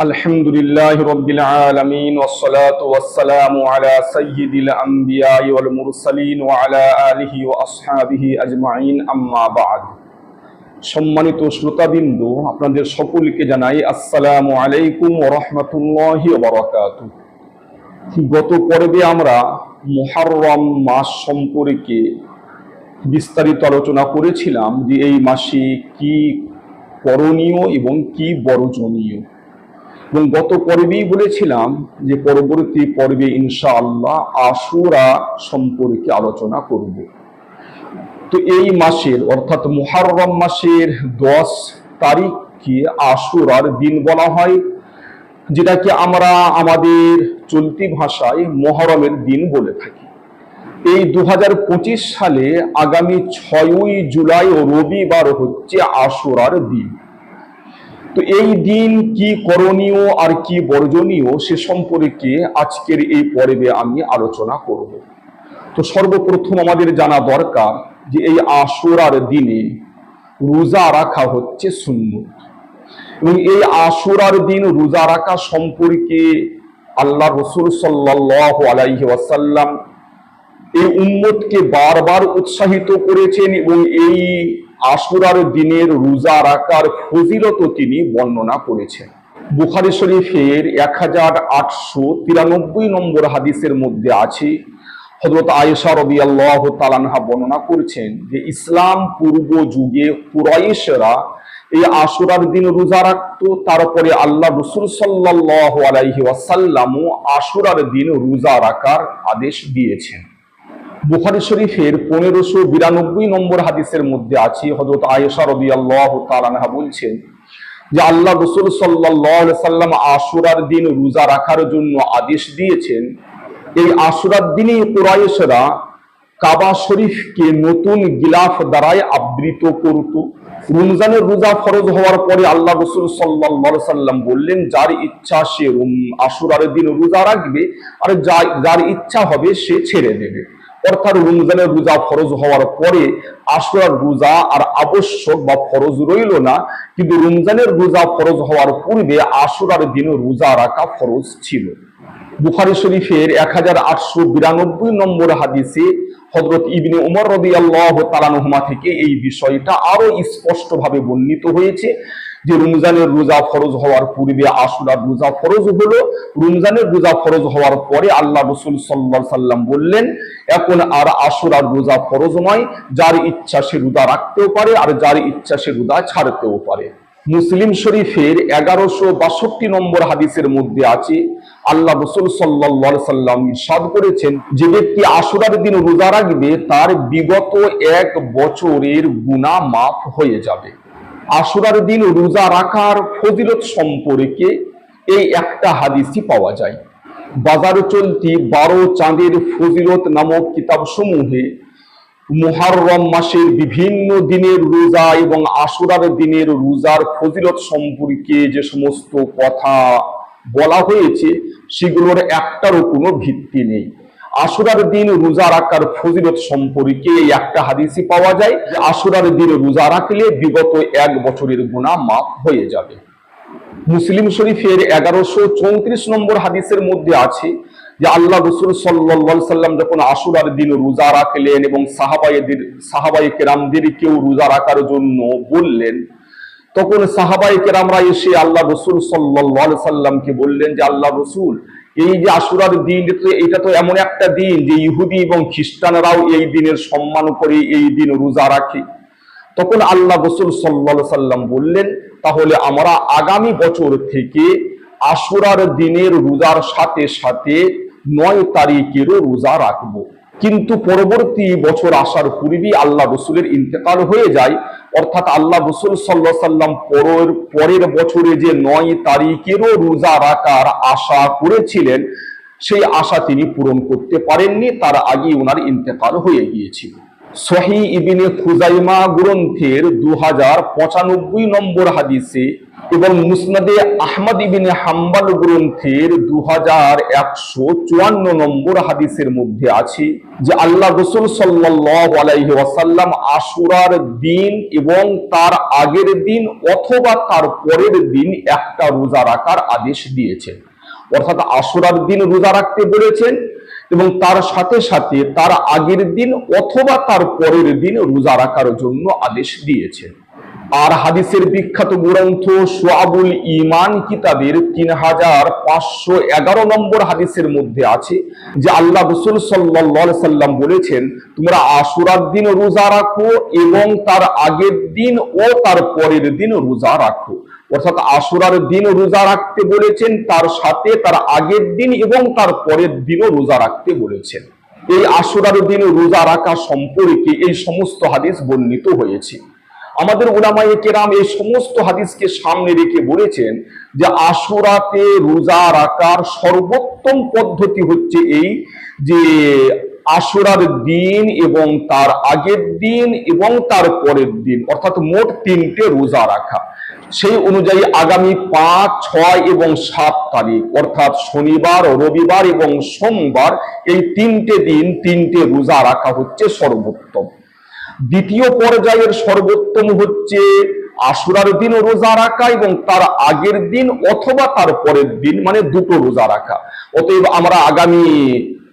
الحمد لله رب العالمين والصلاة والسلام على سيد الأنبياء والمرسلين وعلى آله وأصحابه أجمعين أما بعد সম্মানিত শ্রোতাবিন্দু আপনাদের সকলকে জানাই আসসালামু আলাইকুম ওয়া রাহমাতুল্লাহি ওয়া বারাকাতুহু গত পর্বে আমরা মুহররম মাস সম্পর্কে বিস্তারিত আলোচনা করেছিলাম যে এই মাসে কি করণীয় এবং কি বর্জনীয় এবং গত পর্বেই বলেছিলাম যে পরবর্তী পর্বে ইনশাআল্লাহ আশুরা সম্পর্কে আলোচনা করব। তো এই মাসের, অর্থাৎ মুহররম মাসের দশ তারিখকে আশুরার দিন বলা হয়, যেটাকে আমরা আমাদের চলতি ভাষায় মহরমের দিন বলে থাকি। এই দু হাজার পঁচিশ সালে আগামী ছয়ই জুলাই ও রবিবার হচ্ছে আশুরার দিন। তো এই দিন কি করণীয় আর কি বর্জনীয় সে সম্পর্কে আজকের এই পর্বে আমি আলোচনা করব। তো সর্বপ্রথম আমাদের জানা দরকার যে এই আশুরার দিনে রোজা রাখা হচ্ছে শূন্য এবং এই আশুরার দিন রোজা রাখা সম্পর্কে আল্লাহ রসুল সাল্লাহ আলাইহি ওয়াসাল্লাম এই উম্মতকে বারবার উৎসাহিত করেছেন এবং এই আশুরার দিনের রোজা রাখার ফজিলত তিনি বর্ণনা করেছেন। বুখারি শরীফের এক হাজার আটশো তিরানব্বই নম্বর হাদিসের মধ্যে আছে হজরত আয়েশা রবি আল্লাহ তালানহা বর্ণনা করছেন যে, ইসলাম পূর্ব যুগে কুরাইশরা এই আশুরার দিন রোজা রাখতো, তারপরে আল্লাহ রসুল সাল্লাহ আলাইহি ওয়াসাল্লামও আশুরার দিন রোজা রাখার আদেশ দিয়েছেন। বুখারি শরীফের পনেরোশো বিরানব্বই নম্বর হাদিসের মধ্যে আছে। হজরত আয়েশা রবি আল্লাহ তালানহা বলছেন যে আল্লাহ রসুল সাল্লাহ সাল্লাম আশুরার দিন রোজা রাখার জন্য আদেশ দিয়েছেন। এই আশুরার দিনে কোরাইশরা কাবা শরীফকে নতুন গিলাফ দ্বারায় আবৃত করত। রমজানের রোজা ফরজ হওয়ার পরে আল্লাহ রসুল সাল্লাহ সাল্লাম বললেন, যার ইচ্ছা সে আশুরার দিন রোজা রাখবে, আর যার ইচ্ছা হবে সে ছেড়ে দেবে। অর্থাৎ রমজানের রোজা ফরজ হওয়ার পরে আশুরার রোজা আর আবশ্যক বা ফরজ রইল না, কিন্তু রমজানের রোজা ফরজ হওয়ার পূর্বে আশুরার দিন রোজা রাখা ফরজ ছিল। বুখারি শরীফের এক হাজার আটশো বিরানব্বই নম্বর হাদিসে হজরত ইবিনে উমর রবি আল্লাহ তালানহমা থেকে এই বিষয়টা আরও স্পষ্টভাবে বর্ণিত হয়েছে। যে রমজানের রোজা ফরজ হওয়ার পূর্বে আশুরার রোজা ফরজ হলো, রমজানের রোজা ফরজ হওয়ার পরে আল্লাহ রসুল সাল্লা সাল্লাম বললেন, এখন আর আশুরার রোজা ফরজ নয়, যার ইচ্ছা সে রোজা রাখতেও পারে আর যার ইচ্ছা সে রোজা ছাড়তেও পারে। মুসলিম শরীফের এগারোশো বাষট্টি নম্বর হাদিসের মধ্যে আছে, আল্লাহ রসুল সাল্লা সাল্লাম ইসাদ করেছেন, যে ব্যক্তি আশুরার দিন রোজা রাখবে, তার বিগত এক বছরের গুণা মাফ হয়ে যাবে। আশুরার দিন রোজা রাখার ফজিলত সম্পর্কে এই একটা হাদিসই পাওয়া যায়। বাজার চলতি বারো চাঁদের ফজিলত নামক কিতাব সমূহে মুহাররম মাসের বিভিন্ন দিনের রোজা এবং আশুরার দিনের রোজার ফজিলত সম্পর্কে যে সমস্ত কথা বলা হয়েছে, সেগুলোর একটারও কোনো ভিত্তি নেই। আশুরার দিন রোজা রাখার ফজিলত সম্পর্কে একটা হাদিসই পাওয়া যায় যে আশুরার দিন রোজা রাখলে বিগত এক বছরের গুণা মাফ হয়ে যাবে। মুসলিম শরীফের এগারোশো চৌত্রিশ নম্বর হাদিসের মধ্যে আছে যে আল্লাহ রসুল সাল্লা সাল্লাম যখন আশুরার দিন রোজা রাখলেন এবং সাহাবাইদের সাহাবাই কেরামদের কেউ রোজা রাখার জন্য বললেন, তখন সাহাবাই কেরামরা এসে আল্লাহ রসুল সাল্লা সাল্লামকে বললেন যে আল্লাহ রসুল এই যে আশুরার দিন এটা তো এমন একটা দিন যে ইহুদি এবং খ্রিস্টানরাও এই দিনের সম্মান করে এই দিন রোজা রাখে। তখন আল্লাহ রসুল সাল্লা সাল্লাম বললেন, তাহলে আমরা আগামী বছর থেকে আশুরার দিনের রোজার সাথে সাথে নয় তারিখেরও রোজা রাখব। কিন্তু পরবর্তী বছর আসার পূর্বেই আল্লাহ রসুলের ইন্তেকাল হয়ে যায়। অর্থাৎ আল্লাহ রসুল সাল্লা সাল্লাম পরের পরের বছরে যে নয় তারিখেরও রোজা রাখার আশা করেছিলেন, সেই আশা তিনি পূরণ করতে পারেননি, তার আগে ওনার ইন্তেকাল হয়ে গিয়েছিল। সহি ইবিনে খুজাইমা গ্রন্থের দু হাজার পঁচানব্বই নম্বর হাদিসে এবং মুসনাদে আহমদ ইবিনে হাম্বাল গ্রন্থের দু একশো চুয়ান্ন নম্বর হাদিসের মধ্যে আছে যে আল্লাহ রসুল সাল্লাহ আলাইহি ওয়াসাল্লাম আশুরার দিন এবং তার আগের দিন অথবা তার পরের দিন একটা রোজা রাখার আদেশ দিয়েছেন। অর্থাৎ আশুরার দিন রোজা রাখতে বলেছেন এবং তার সাথে সাথে তার আগের দিন অথবা তার পরের দিন রোজা রাখার জন্য আদেশ দিয়েছেন। আর হাদিসের বিখ্যাত গ্রন্থ সোয়াবুল ইমান কিতাবের তিন হাজার পাঁচশো এগারো নম্বর হাদিসের মধ্যে আছে, যে আল্লাহ রসুল সাল্লাহ সাল্লাম বলেছেন, তোমরা আশুরার দিন রোজা রাখো এবং তার আগের দিন ও তার পরের দিন রোজা রাখো। অর্থাৎ আশুরার দিন রোজা রাখতে বলেছেন, তার সাথে তার আগের দিন এবং তার পরের দিনও রোজা রাখতে বলেছেন। এই আশুরার দিন রোজা রাখা সম্পর্কে এই সমস্ত হাদিস বর্ণিত হয়েছে। আমাদের উলামায়ে কেরাম এই সমস্ত হাদিসকে সামনে রেখে বলেছেন যে আশুরাতে রোজা রাখার সর্বোত্তম পদ্ধতি হচ্ছে এই যে আশুরার দিন এবং তার আগের দিন এবং তার পরের দিন, অর্থাৎ মোট তিনটে রোজা রাখা। সেই অনুযায়ী আগামী পাঁচ, ছয় এবং সাত তারিখ, অর্থাৎ শনিবার, রবিবার এবং সোমবার, এই তিনটে দিন, তিনটে রোজা রাখা হচ্ছে সর্বোত্তম। দ্বিতীয় পর্যায়ের সর্বোত্তম হচ্ছে আশুরার দিন রোজা রাখা এবং তার আগের দিন অথবা তার পরের দিন মানে দুটো রোজা রাখা। অতএব আমরা আগামী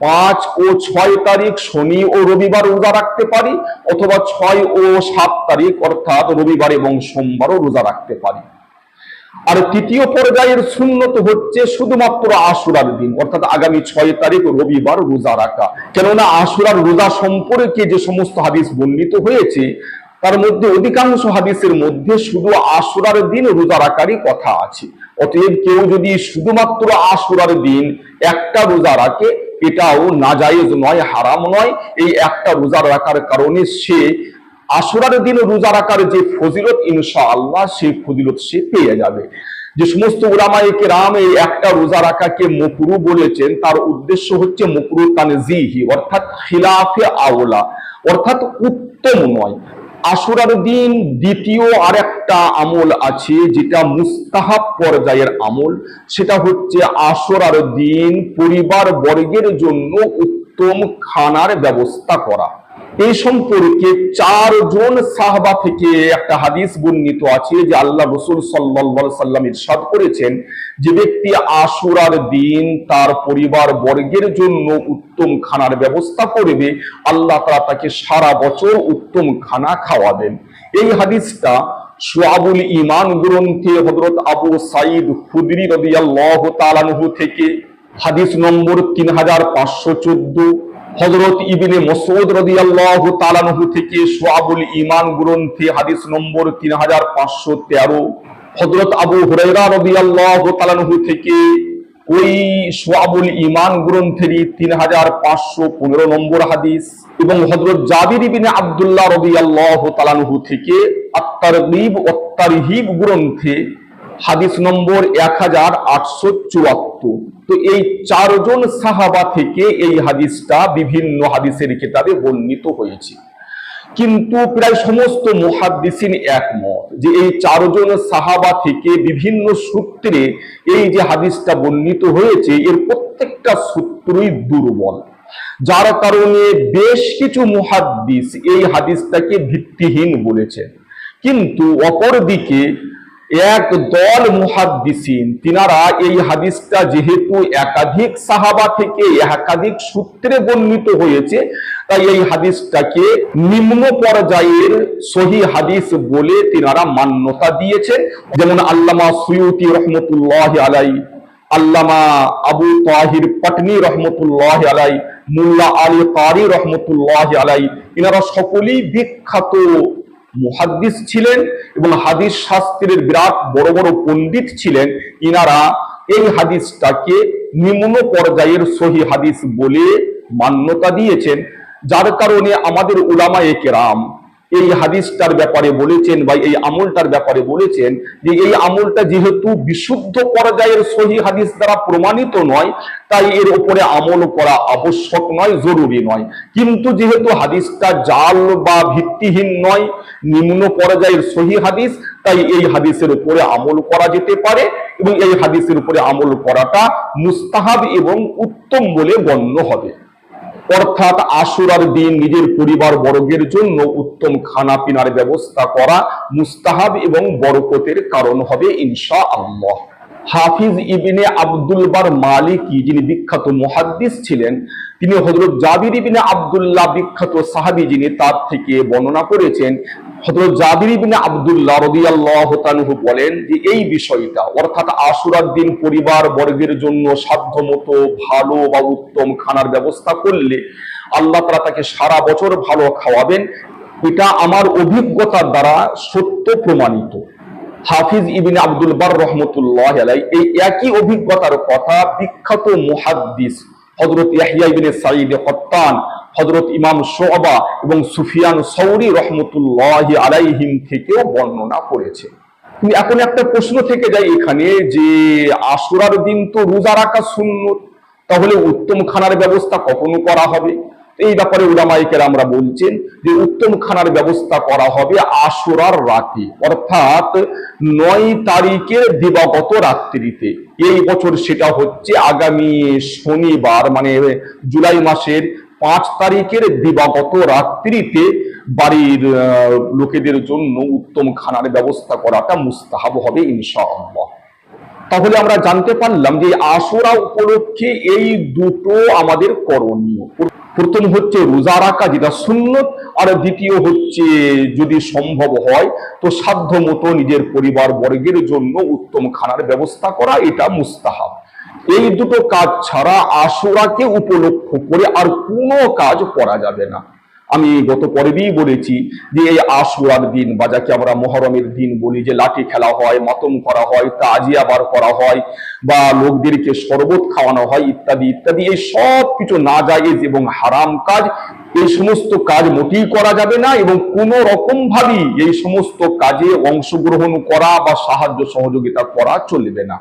পাঁচ ও ছয় তারিখ শনি ও রবিবার রোজা রাখতে পারি, অথবা ছয় ও সাত তারিখ অর্থাৎ রবিবার এবং সোমবারও রোজা রাখতে পারি। আর তৃতীয় পর্যায়ের শূন্যত হচ্ছে শুধুমাত্র আশুরার দিন, অর্থাৎ আগামী ছয় তারিখ রবিবার রোজা রাখা। কেননা আশুরার রোজা সম্পর্কে যে সমস্ত হাদিস বর্ণিত হয়েছে, তার মধ্যে অধিকাংশ হাদিসের মধ্যে শুধু আশুরার দিন রোজা রাখারই কথা আছে। অতএব কেউ যদি শুধুমাত্র আশুরার দিন একটা রোজা রাখে এটাও নাজায়েজ নয়, হারাম নয়। এই একটা রোজা রাখার কারণে সে আশুরার দিন রোজা রাখার যে ফজিলত ইনশা আল্লাহ সেই ফজিলত সে পেয়ে যাবে। যে সমস্ত উলামায়ে কেরাম এই একটা রোজা রাখাকে মকরু বলেছেন, তার উদ্দেশ্য হচ্ছে মকরু তানজিহি, অর্থাৎ খিলাফে আওলা, অর্থাৎ উত্তম নয়। আশুরার দিন দ্বিতীয় আর একটা আমল আছে, যেটা মুস্তাহাব পর্যায়ের আমল। সেটা হচ্ছে আশুরার দিন পরিবার বর্গের জন্য খানার ব্যবস্থা করা। এই সম্পর্কে চারজন সাহাবা থেকে একটা হাদিস বর্ণিত আছে যে আল্লাহ রসুল সাল্লাহ সাল্লাম ইরশাদ করেছেন যে ব্যক্তি আশুরার দিন তার পরিবার বর্গের জন্য উত্তম খানার ব্যবস্থা করবে, আল্লাহ তারা তাকে সারা বছর উত্তম খানা খাওয়াবেন। এই হাদিসটা সোয়াবুল ইমান গ্রন্থে হজরত আবু সাইদ খুদরি রদিয়াল্লাহ তালানহু থেকে হাদিস নম্বর তিন হাজার পাঁচশো চোদ্দ হজরত ইবিনে মসউদ রাদিয়াল্লাহু তালানহু থেকে সোয়াবুল ইমান গ্রন্থে হাদিস নম্বর 3513 হযরত আবু হুরায়রা রাদিয়াল্লাহু তালানহু থেকে ওই সোয়াবুল ইমান গ্রন্থেরই 3515 নম্বর হাদিস এবং হযরত জাবির ইবনে আব্দুল্লাহ রাদিয়াল্লাহু তাআলাহু থেকে আত-তারগীব ওয়াত গ্রন্থে হাদিস নম্বর এক হাজার আটশো চুয়াত্তর। তো এই চারজন সাহাবা থেকে এই হাদিসটা বিভিন্ন হাদিসের কিতাবে বর্ণিত হয়েছে। কিন্তু প্রায় সমস্ত মুহাদ্দিসিন একমত যে এই চারজন সাহাবা থেকে বিভিন্ন সূত্রে এই যে হাদিসটা বর্ণিত হয়েছে, এর প্রত্যেকটা সূত্রই দুর্বল। যার কারণে বেশ কিছু মুহাদ্দিস এই হাদিসটাকে ভিত্তিহীন বলেছেন কিন্তু অপরদিকে এক দল মুহাদ্দিসিন। তিনারা এই হাদিসটা যেহেতু একাধিক সাহাবা থেকে একাধিক সূত্রে বর্ণিত হয়েছে, তাই এই হাদিসটাকে নিম্ন পর্যায়ের সহি হাদিস বলে তিনারা মান্যতা দিয়েছেন। যেমন আল্লামা সুয়ুতি রহমতুল্লাহ আলাই, আল্লামা আবু তাহির পাটনি রহমতুল্লাহ আলাই, মুল্লা আলী কারি রহমতুল্লাহ আলাই এনারা সকলেই বিখ্যাত মুহাদ্দিস ছিলেন এবং হাদিস শাস্ত্রের বিরাট বড় বড় পণ্ডিত ছিলেন। ইনারা এই হাদিসটাকে নিম্ন পর্যায়ের সহি হাদিস বলে মান্যতা দিয়েছেন, যার কারণে আমাদের উলামায়ে কেরাম এই হাদিসটার ব্যাপারে বলেছেন বা এই আমলটার ব্যাপারে বলেছেন যে এই আমলটা যেহেতু বিশুদ্ধ পর্যায়ের সহি হাদিস দ্বারা প্রমাণিত নয়, তাই এর উপরে আমল করা আবশ্যক নয়, জরুরি নয়। কিন্তু যেহেতু হাদিসটা জাল বা ভিত্তিহীন নয়, নিম্ন পর্যায়ের সহি হাদিস, তাই এই হাদিসের উপরে আমল করা যেতে পারে এবং এই হাদিসের উপরে আমল করাটা মুস্তাহাব এবং উত্তম বলে গণ্য হবে। অর্থাৎ আশুরার দিন নিজের পরিবার বর্গের জন্য উত্তম খানা পিনার ব্যবস্থা করা মুস্তাহাব এবং বরকতের কারণ হবে ইনশা আল্লাহ হাফিজ ইবিনে আব্দুল বার মালিকি যিনি বিখ্যাত মুহাদ্দিস ছিলেন, তিনি হজরত জাবির ইবিনে আবদুল্লাহ বিখ্যাত সাহাবি যিনি তার থেকে বর্ণনা করেছেন হজরত জাবির বলেন যে এই বিষয়টা, অর্থাৎ দিন পরিবার বর্গের জন্য ভালো বা উত্তম খানার ব্যবস্থা করলে আল্লাহ তারা তাকে সারা বছর ভালো খাওয়াবেন। এটা আমার অভিজ্ঞতার দ্বারা সত্য প্রমাণিত। হাফিজ ইবিন আব্দুল রহমতুল্লাহ এই একই অভিজ্ঞতার কথা বিখ্যাত মুহাদ্দিস হজরত ইয়াহিয়া ইবিনে সাইদ কত্তান হজরত ইমাম শোবা এবং সুফিয়ান সৌরি রহমতুল্লাহ আলাইহিম থেকেও বর্ণনা করেছে। তুমি এখন একটা প্রশ্ন থেকে যায় এখানে যে আশুরার দিন তো রোজা রাখা শূন্য তাহলে উত্তম খানার ব্যবস্থা কখনো করা হবে? এই ব্যাপারে উলামাইকের আমরা বলছেন যে উত্তম খানার ব্যবস্থা করা হবে আশুরার রাতে, অর্থাৎ নয় তারিখের দিবাগত রাত্রিতে। এই বছর সেটা হচ্ছে আগামী শনিবার মানে জুলাই মাসের পাঁচ তারিখের দিবাগত রাত্রিতে বাড়ির লোকেদের জন্য উত্তম খানার ব্যবস্থা করাটা মুস্তাহাব হবে ইনশাআল্লাহ। তাহলে আমরা জানতে পারলাম যে আশুরা উপলক্ষে এই দুটো আমাদের করণীয়। প্রথম হচ্ছে রোজা রাখা, যেটা সুন্নত, আর দ্বিতীয় হচ্ছে যদি সম্ভব হয়, তো সাধ্য মতো নিজের পরিবার বর্গের জন্য উত্তম খানার ব্যবস্থা করা, এটা মুস্তাহাব। এই দুটো কাজ ছাড়া আশুরাকে উপলক্ষ করে আর কোনো কাজ করা যাবে না। আমি গত পর্বেই বলেছি যে এই আশুরার দিন বা যাকে আমরা মহরমের দিন বলি, যে লাঠি খেলা হয়, মাতম করা হয়, তাজিয়া বার করা হয় বা লোকদেরকে শরবত খাওয়ানো হয়, ইত্যাদি ইত্যাদি, এই সব কিছু না জায়েজ এবং হারাম কাজ, এই সমস্ত কাজ মোটেই করা যাবে না এবং কোন রকম ভাবেই এই সমস্ত কাজে অংশগ্রহণ করা বা সাহায্য সহযোগিতা করা চলবে না।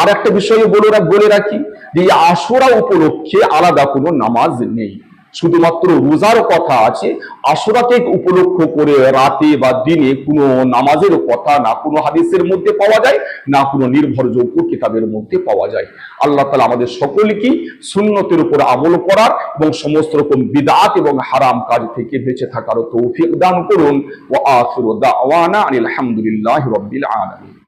আর একটা বিষয় বলে বলে রাখি যে এই আশুরা উপলক্ষে আলাদা কোনো নামাজ নেই। শুধুমাত্র রোজার কথা আছে আশুরাকে উপলক্ষ করে রাতে বা দিনে কোনো নামাজের কথা, না কোনো হাদিসের মধ্যে পাওয়া যায়, না কোনো নির্ভরযোগ্য কিতাবের মধ্যে পাওয়া যায়। আল্লাহ তালা আমাদের সকলকেই সুন্নতের উপর আমল করার এবং সমস্ত রকম বিদাত এবং হারাম কাজ থেকে বেঁচে থাকার তৌফিক দান করুন। ও আখির দাওয়ানা আনিল হামদুলিল্লাহ রব্বিল আলামিন।